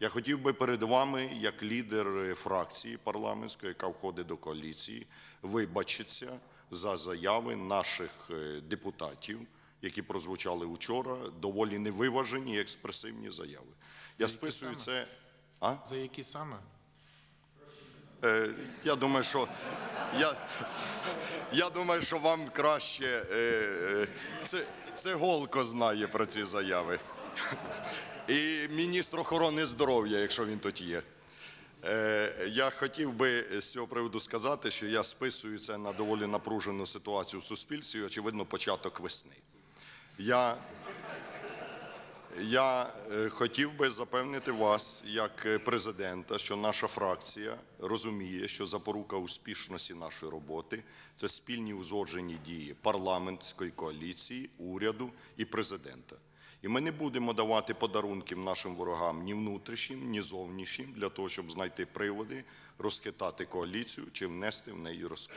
Я хотів би перед вами, як лідер фракції парламентської, яка входить до коаліції, вибачитися за заяви наших е, депутатів, які прозвучали вчора, доволі невиважені і експресивні заяви. Я списую це. А? За які саме? Е, я думаю, що я, я думаю, що вам краще е, е, це, це голко знає про ці заяви. І міністр охорони здоров'я, якщо він тут є. Е, я хотів би з цього приводу сказати, що я списую це на доволі напружену ситуацію в суспільстві, очевидно, початок весни. Я я е, хотів би запевнити вас, як е, президента, що наша фракція розуміє, що запорука успішності нашої роботи це спільні узгоджені дії парламентської коаліції, уряду і президента. І ми не будемо давати подарунків нашим ворогам ні внутрішнім, ні зовнішнім для того, щоб знайти приводи, розхитати коаліцію чи внести в неї розкол.